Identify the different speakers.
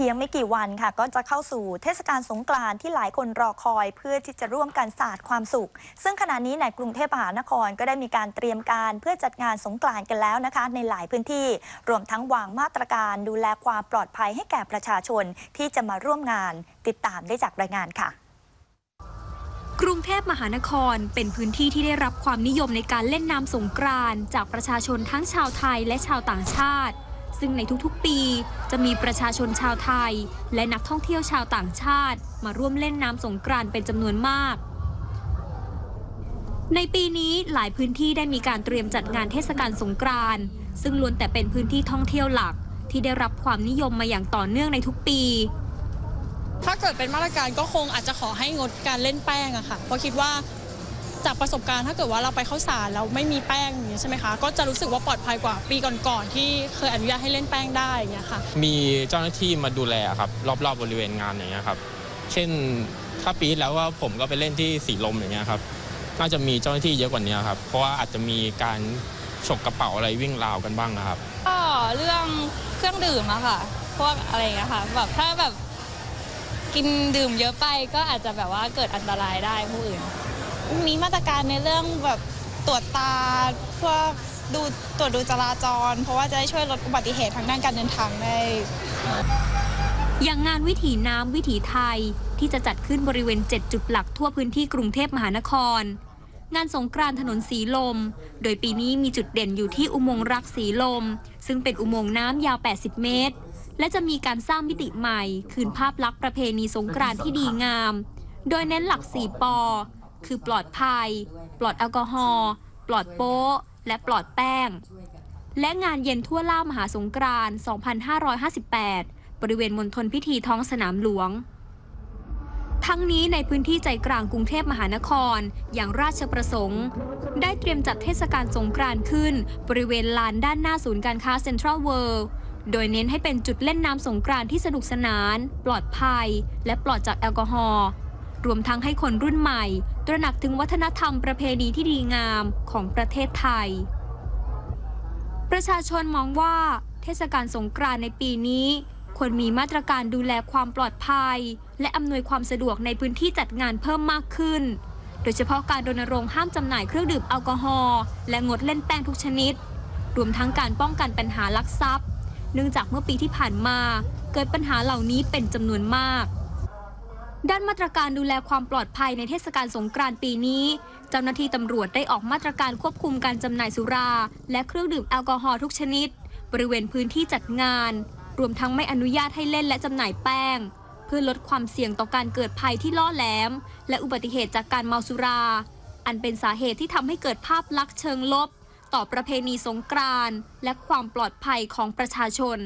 Speaker 1: เพียงไม่กี่วันค่ะ ก็จะเข้าสู่เทศกาลสงกรานต์ที่หลายคนรอคอย เพื่อที่จะร่วมกันสาดความสุข ซึ่งขณะนี้ในกรุงเทพมหานครก็ได้มีการเตรียมการเพื่อจัดงานสงกรานต์กันแล้วนะคะ ในหลายพื้นที่รวมทั้งวางมาตรการดูแลความปลอดภัยให้แก่ประชาชนที่จะมาร่วมงาน ติดตามได้จากรายงานค่ะ
Speaker 2: กรุงเทพมหานครเป็นพื้นที่ที่ได้รับความนิยมในการเล่นน้ำสงกรานต์จากประชาชนทั้งชาวไทยและชาวต่างชาติ ซึ่งในทุกๆปี จะมีประชาชนชาวไทย และนักท่องเที่ยวชาวต่างชาติ มาร่วมเล่นน้ำสงกรานต์เป็นจำนวนมาก ในปีนี้หลายพื้นที่ได้มีการเตรียมจัดงานเทศกาลสงกรานต์ซึ่งล้วนแต่เป็นพื้นที่ท่องเที่ยวหลัก ที่ได้รับความนิยมมาอย่างต่อเนื่องในทุกปี
Speaker 3: ถ้าเกิดเป็นมาตรการก็คงอาจจะขอให้งดการเล่นแป้งอะค่ะ เพราะคิดว่า จากประสบการณ์ถ้าเกิดว่าเราไปเข้าสารแล้วไม่มีแป้งอย่างเงี้ยใช่ไหมคะก็จะรู้สึกว่าปลอดภัยกว่าปีก่อนๆที่เคยอนุญาตให้เล่นแป้งได้อย่างเงี้ยค่ะ
Speaker 4: มีเจ้าหน้าที่มาดูแลครับรอบๆบริเวณงานอย่างเงี้ยครับเช่นถ้าปีที่แล้วว่าผมก็ไปเล่นที่สีลมอย่างเงี้ยครับน่าจะมีเจ้าหน้าที่เยอะกว่านี้ครับเพราะว่าอาจจะมีการฉกกระเป๋าอะไรวิ่งราวกันบ้างนะครับ
Speaker 5: ก็เรื่องเครื่องดื่มอะค่ะ พวกอะไรอย่างเงี้ยค่ะแบบถ้าแบบกินดื่มเยอะไปก็อาจจะแบบว่าเกิดอันตรายได้ผู้อื่น
Speaker 6: มีมาตรการในเรื่องแบบตรวจตาพวกดูตรวจดูจราจร เพราะว่าจะได้ช่วยลดอุบัติเหตุทางด้านการเดินทางได้
Speaker 2: อย่างงานวิถีน้ำวิถีไทยที่จะจัดขึ้นบริเวณ 7 จุดหลักทั่วพื้นที่กรุงเทพมหานคร งานสงกรานต์ถนนสีลม โดยปีนี้มีจุดเด่นอยู่ที่อุโมงค์รักสีลม ซึ่งเป็นอุโมงค์น้ำยาว 80 เมตร และจะมีการสร้างมิติใหม่ คืนภาพลักษณ์ประเพณีสงกรานต์ที่ดีงาม โดยเน้นหลัก 4ปอ คือปลอดภัย ปลอดแอลกอฮอล์ปลอดโป๊ะ และปลอดแป้ง และงานเย็นทั่วล่ามหาสงกรานต์2558 บริเวณมณฑลพิธีท้องสนามหลวง ทั้งนี้ในพื้นที่ใจกลางกรุงเทพมหานครอย่างราชประสงค์ ได้เตรียมจัดเทศกาลสงกรานต์ขึ้น บริเวณลานด้านหน้าศูนย์การค้าเซ็นทรัลเวิลด์โดยเน้นให้เป็นจุดเล่นน้ำสงกรานต์ที่สนุกสนาน ปลอดภัย และปลอดจากแอลกอฮอล์ รวมทั้งให้คนรุ่นใหม่ ตระหนักถึงวัฒนธรรมประเพณีที่ดีงามของประเทศไทย ประชาชนมองว่า เทศกาลสงกรานต์ในปีนี้ ควรมีมาตรการดูแลความปลอดภัย และอำนวยความสะดวกในพื้นที่จัดงานเพิ่มมากขึ้น โดยเฉพาะการรณรงค์ห้ามจำหน่ายเครื่องดื่มแอลกอฮอล์และงดเล่นแป้งทุกชนิด รวมทั้งการป้องกันปัญหาลักทรัพย์ เนื่องจากเมื่อปีที่ผ่านมา เกิดปัญหาเหล่านี้เป็นจำนวนมาก ด้านมาตรการดูแลความปลอดภัยในเทศกาลสงกรานต์ปีนี้ เจ้าหน้าที่ตำรวจได้ออกมาตรการควบคุมการจำหน่ายสุรา และเครื่องดื่มแอลกอฮอล์ทุกชนิด บริเวณพื้นที่จัดงาน รวมทั้งไม่อนุญาตให้เล่นและจำหน่ายแป้ง เพื่อลดความเสี่ยงต่อการเกิดภัยที่ล่อแหลม และอุบัติเหตุจากการเมาสุรา อันเป็นสาเหตุที่ทำให้เกิดภาพลักษณ์เชิงลบ ต่อประเพณีสงกรานต์และความปลอดภัยของประชาชน